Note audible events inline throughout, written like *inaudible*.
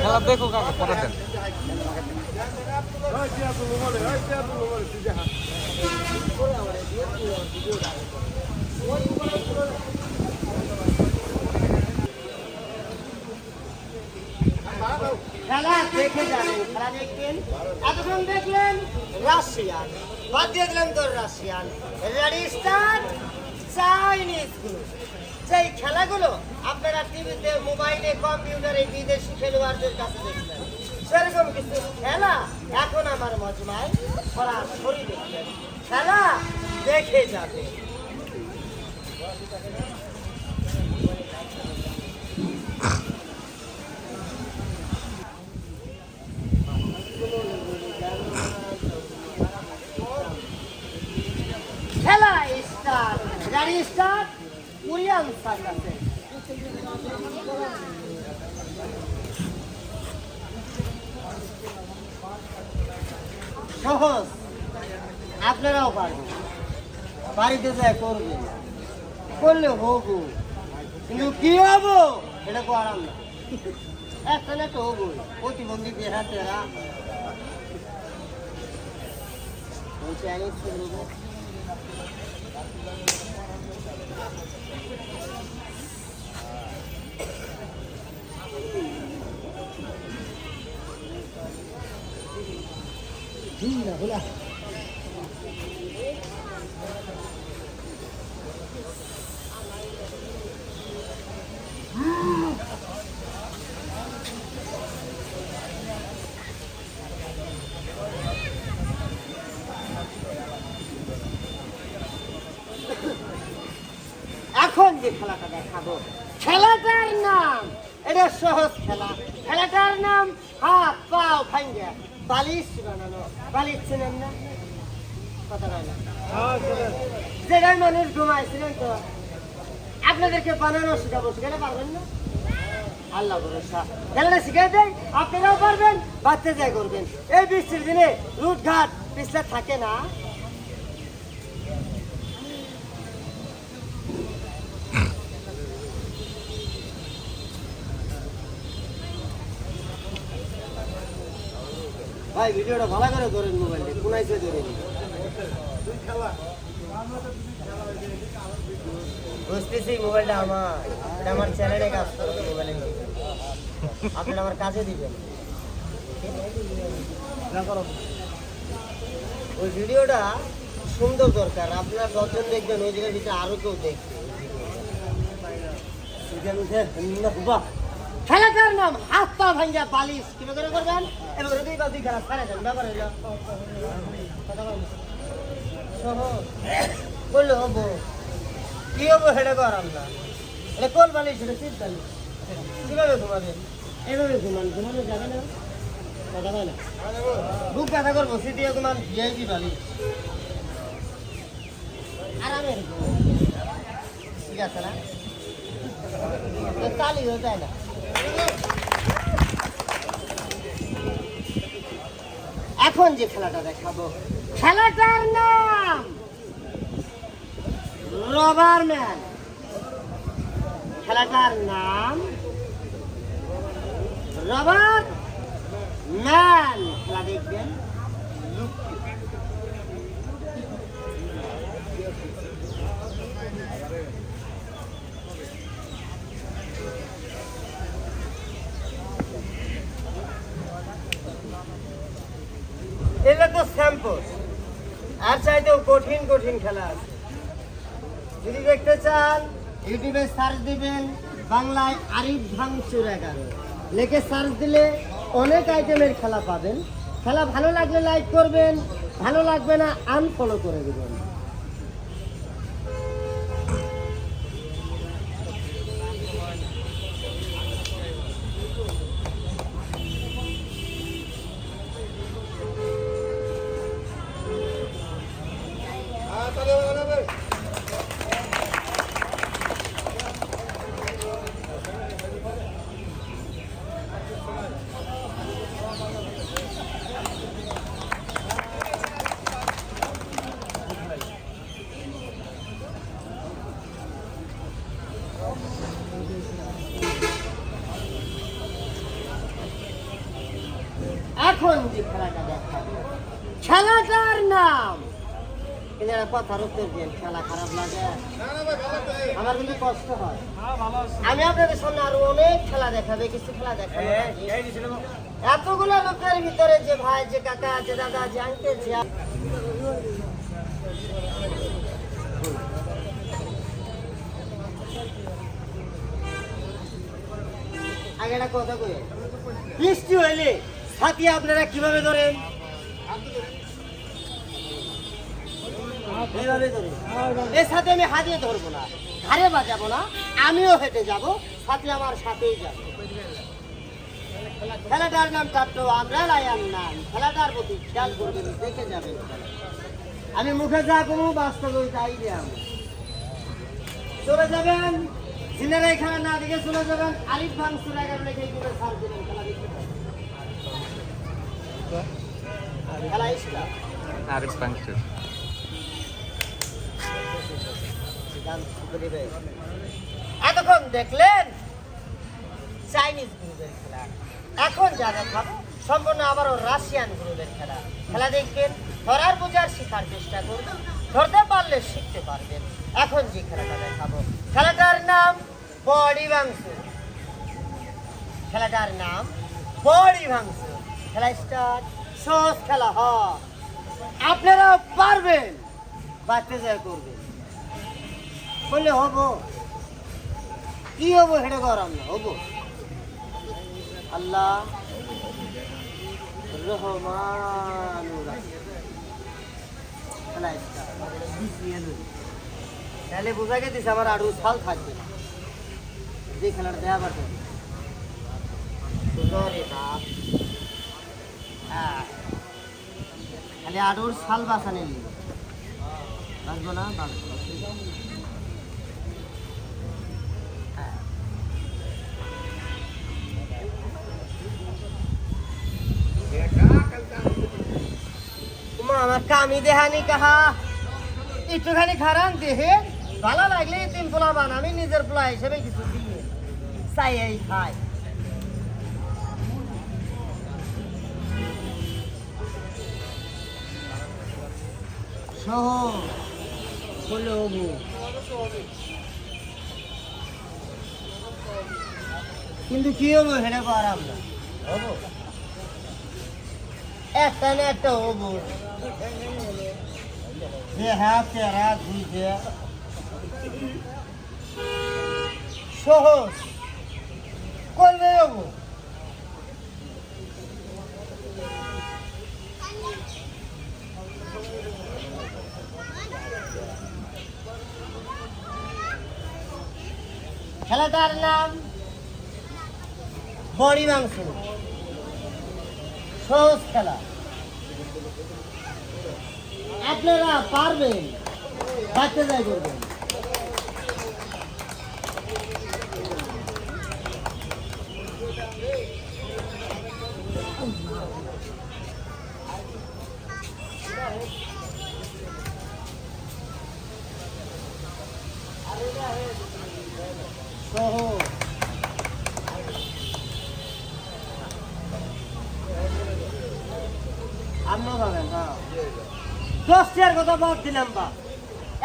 খেলা দেখো কাকা পরে দেন। খেলা দেখে যাবেন দেখলেন রাশিয়ান, বাদ দিয়ে দিলেন রাশিয়ান। রেডি স্টার্ট চাইনিজ গুলো সেই খেলাগুলো আপনারা টিভিতে, মোবাইলে, কম্পিউটারে, বিদেশি খেলোয়াড়দের কাছে দেখছেন সেরকম কিছু খেলা এখন আমার মজমায় সরাসরি দেখলেন খেলা দেখে যাবে। সহজ। আপনারাও পারবেন। বাড়িতে যায় করবেন করলে হব। কিন্তু কি হব? এটা তো আরাম না একটা তো হব। প্রতিবন্ধী দেহা তেরা Hila, hula. এখন যে খেলাটা দেখাবো খেলাটার নাম এটা সহজ খেলা। খেলাটার নাম হাত পাও ভাঙ্গে। বালিশ বানানো বালিশ ছিলেন না? কথা জায়গায় মানুষ ঘুমাইছিলেন তো আপনাদেরকে বানানো শিখাবো শিখাতে পারবেন না? আল্লাহ ভরসা। খেলাটা শিখাই দেয় আপনারাও পারবেন বাচ্চা যাই করবেন। এই বৃষ্টির দিনে রুট ঘাট পিছলে থাকে না। ভাই ভিডিওটা ভালো করে ধরেন মোবাইলটা কোনাইছে ধরেন বুঝতেছি মোবাইলটা আমার এটা আমার চ্যানেলে কাজ করে মোবাইলে আপনারা আমার কাজে দিবেন ওই ভিডিওটা সুন্দর দরকার আপনার যতজন দেখবেন ওই জায়গার ভিতরে আরও কেউ দেখবে বাহ খেলাটার নাম হাত পা ভাঙ্গা বালিশ কীভাবে করে করবেন। এবার দুই বা দুই খেলা সারা যান ব্যাপার হইল। বললে হব। কি হব হেঁটে করাম না এটা কোন বালিশ এটা শীত বালিশ কীভাবে ঘুমাবেন? এভাবে ঘুমান। ঘুমানো যাবে না। কথা বলে। না বুক ব্যথা করব শীত দিয়ে ঘুমান, ভিআইপি বালিশ। আরামে ঘুমান। ঠিক আছে না? তালি হয়ে যায় না। এখন যে খেলাটা দেখাবো খেলাটার নাম রবার ম্যান। খেলাটার নাম রবার ম্যান। খেলা দেখবেন এটা তো স্যাম্পল আর চাইতেও কঠিন কঠিন খেলা আছে। যদি দেখতে চান, ইউটিউবে সার্চ দিবেন, বাংলায় আরিফ ভাং ভাঙচুর এগারো। লেখে সার্চ দিলে অনেক আইটেমের খেলা পাবেন। খেলা ভালো লাগলে লাইক করবেন, ভালো লাগবে না আনফলো করে দেবেন। এখন যে খেলাটা দেখাবো খেলাটার নাম। কিন্তু একটা কথার উত্তর দিন খেলা খারাপ লাগে। আমার কিন্তু কষ্ট হয়। আমি আপনাদের সামনে আরও অনেক খেলা দেখাবে কিছু খেলা দেখাবো। এতগুলো লোকের ভিতরে যে ভাই যে কাকা যে দাদা যে আঙ্কেল যে আগে একটা কথা কই? বৃষ্টি হইলে ছাতি আপনারা কীভাবে ধরেন? এর সাথে আমি হাতিয়ে ধরবো না। ঘাড়ে বাজাবো না। আমিও হেঁটে যাব, সাথে আমার সাথেই যাব। খেলাটার নাম চাট্ট, আমরা লায়ার নাম। খেলাটার প্রতি খেয়াল করবেন, দেখে যাবেন আমি মুখে যা কোনো বাস্তবে তাই দিলাম চলে যাবেন। সিনেরা খেলা না দেখে চলে যাবেন। আলিফ ভাঙচুর এগারো দিলেন খেলা দেখতে পাবেন। আরিফ পাংচুর এতক্ষণ দেখলেন চাইনিজ গ্রুপের খেলা। এখন যা দেখাবো, সম্পূর্ণ আবারও রাশিয়ান গ্রুপের খেলা। খেলা দেখবেন, ধরার বোঝার শেখার চেষ্টা করবেন, ধরতে পারলে শিখতে পারবেন। এখন যে খেলাটা দেখাবো, খেলাটার নাম বডি ভাঙচুর। খেলাটার নাম বডি ভাঙচুর। খেলা স্টার্ট সহজ খেলা হ আপনারা পারবেন বাচ্চা যায় করবেন। বললে হব। কি হব হেঁটে গরম না, হব। আল্লাহ রহমান তাহলে বোঝা গেছিস আমার আরও সাল থাকবে। না যে খেলাটা দেওয়া পারবে। হ্যাঁ। খালি আডুর সাল বাঁচানে নিয়ে বাঁচবো না? আমার কামি দেহানি কাহা? একটুখানি খারান দেহে। ভালো লাগলে তিন পোলা বান আমি নিজের পোলা হিসেবে কিছু দিয়ে। চাই খাই সহ বলে হবু কিন্তু কি হব পারাম না হব একটা না একটা হব যে হ্যাঁ চেহারা ঘুরছে সহজ করবে হব খেলাটার নাম বড়ি মাংস। সহজ খেলা। আপনারা পারবেন বাচ্চা যাই করবেন। সহজ আমরা পাবেন হ্যাঁ। দশ টাকার কথা বাদ দিলাম বা।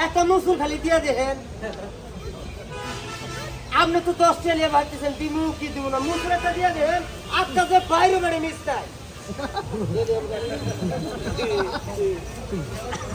একটা মুসুর খালি দিয়ে দেখেন। আপনি তো দশ টাকা নিয়ে ভাবতেছেন দিমু কি দিব না? মুসুর একটা দিয়ে দেখেন আটটা যে বাইরে বেড়ে মিস্তায় *laughs*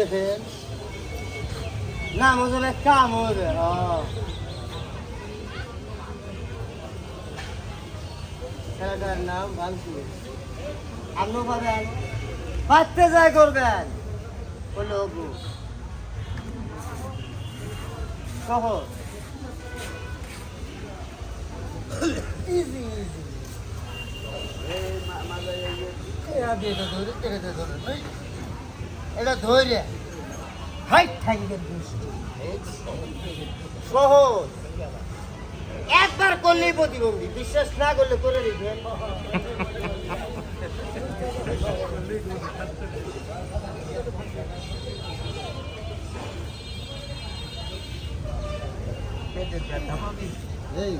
দেখেন নাম হচ্ছে কাম হবে হ্যাঁ। খেলাটার নাম ভাঙসুর আপনিও পাবেন পারতে যায় করবেন বলল অবু সহজ ইজি ইজি এটা ধরে এটা ধরে এই, এটা ধরে। হাইট দৃষ্টি সহজ। একবার করলেই প্রতিবন্ধী বিশ্বাস না করলে করে দিবেন এই